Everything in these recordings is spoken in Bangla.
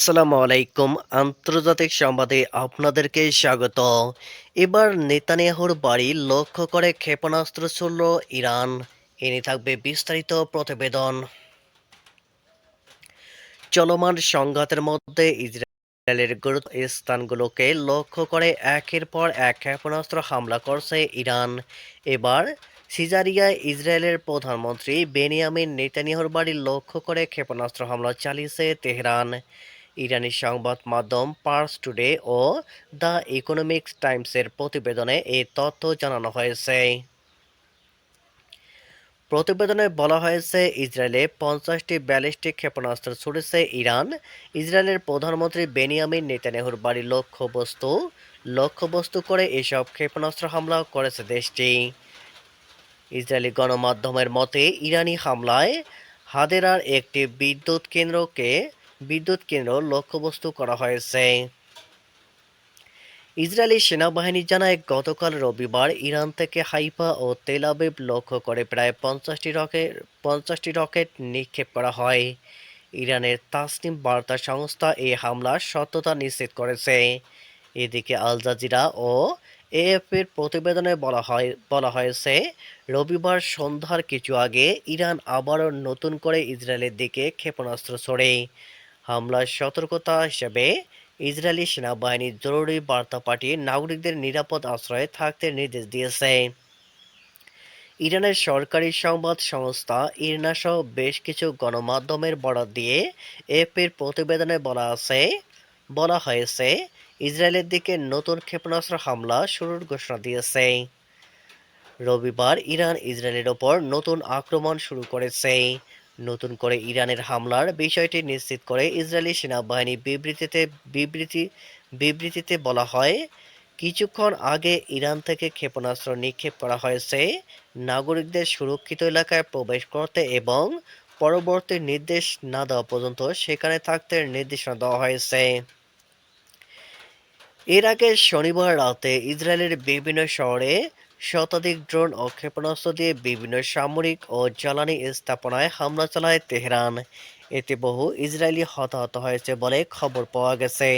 আসসালামু আলাইকুম। আন্তর্জাতিক সংবাদে আপনাদেরকে স্বাগত। এবার নেতানিয়াহুর বাড়ি লক্ষ্য করে ক্ষেপণাস্ত্র ছুড়ল ইরান। এনে থাকবে বিস্তারিত প্রতিবেদন। চলমান সংঘাতের মধ্যে ইসরায়েলের গুরুত্ব স্থানগুলোকে লক্ষ্য করে একের পর এক ক্ষেপণাস্ত্র হামলা করছে ইরান। এবার সিজারিয়ায় ইসরায়েলের প্রধানমন্ত্রী বেনিয়ামিন নেতানিয়াহুর বাড়ি লক্ষ্য করে ক্ষেপণাস্ত্র হামলা চালিয়েছে তেহরান। ইরানি সংবাদ মাধ্যম পার্স টুডে ও দ্য ইকোনমিক্স টাইমসের প্রতিবেদনে এই তথ্য জানানো হয়েছে। প্রতিবেদনে বলা হয়েছে, ইসরায়েলে পঞ্চাশটি ব্যালিস্টিক ক্ষেপণাস্ত্র ছুড়েছে ইরান। ইসরায়েলের প্রধানমন্ত্রী বেনিয়ামিন নেতানেহুর বাড়ি লক্ষ্যবস্তু লক্ষ্যবস্তু করে এসব ক্ষেপণাস্ত্র হামলা করেছে দেশটি। ইসরায়েলি গণমাধ্যমের মতে, ইরানি হামলায় হাদেরার একটি বিদ্যুৎ কেন্দ্রকে বিদ্যুৎ কেন্দ্র লক্ষ্যবস্তু করা হয়েছে। ইসরায়েলি সেনাবাহিনী জানায়, গতকাল রবিবার ইরান থেকে হাইফা ও তেল আবিব লক্ষ্য করে প্রায় পঞ্চাশটি রকেট পঞ্চাশটি রকেট নিক্ষেপ করা হয়। ইরানের তাসনিম বার্তা সংস্থা এই হামলার সত্যতা নিশ্চিত করেছে। এদিকে আল জাজিরা ও এএফপির প্রতিবেদনে বলা হয়, বলা হয়েছে, রবিবার সন্ধ্যার কিছু আগে ইরান আবারও নতুন করে ইসরায়েলের দিকে ক্ষেপণাস্ত্র ছোড়ে। হামলার সতর্কতা হিসেবে ইসরায়েলি সেনাবাহিনী জরুরি বার্তা পাঠিয়ে নাগরিকদের নিরাপদ আশ্রয়ে থাকতে নির্দেশ দিয়েছে। ইরানের সরকারি সংবাদ সংস্থা ইরনা সহ বেশ কিছু গণমাধ্যমের বরাত দিয়ে এপির প্রতিবেদনে বলা আছে, বলা হয়েছে, ইসরায়েলের দিকে নতুন ক্ষেপণাস্ত্র হামলা শুরুর ঘোষণা দিয়েছে। রবিবার ইরান ইসরায়েলের ওপর নতুন আক্রমণ শুরু করেছে। নতুন করে ইরানের হামলার বিষয়টি নিশ্চিত করে ইসরায়েলি সেনাবাহিনী বিবৃতিতে বিবৃতি, বিবৃতিতে বলা হয়, কিছুক্ষণ আগে ইরান থেকে ক্ষেপণাস্ত্র নিক্ষেপ করা হয়েছে নাগরিকদের সুরক্ষিত এলাকায় প্রবেশ করতে এবং পরবর্তী নির্দেশ না দেওয়া পর্যন্ত সেখানে থাকতে নির্দেশনা দেওয়া হয়েছে। এর আগে শনিবার রাতে ইসরায়েলের বিভিন্ন শহরে শতাধিক ড্রোন ও ক্ষেপণাস্ত্র দিয়ে বিভিন্ন সামরিক ও জ্বালানি স্থাপনায় হামলা চালায় তেহরান। এতে বহু ইসরায়েলি হতাহত হয়েছে বলে খবর পাওয়া গেছে।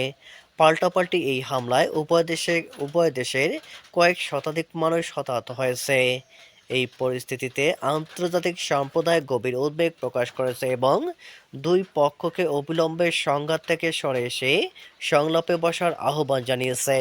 পাল্টাপাল্টি এই হামলায় উভয় দেশে, উভয় দেশের কয়েক শতাধিক মানুষ হতাহত হয়েছে। এই পরিস্থিতিতে আন্তর্জাতিক সম্প্রদায় গভীর উদ্বেগ প্রকাশ করেছে এবং দুই পক্ষকে অবিলম্বে সংঘাত থেকে সরে এসে সংলাপে বসার আহ্বান জানিয়েছে।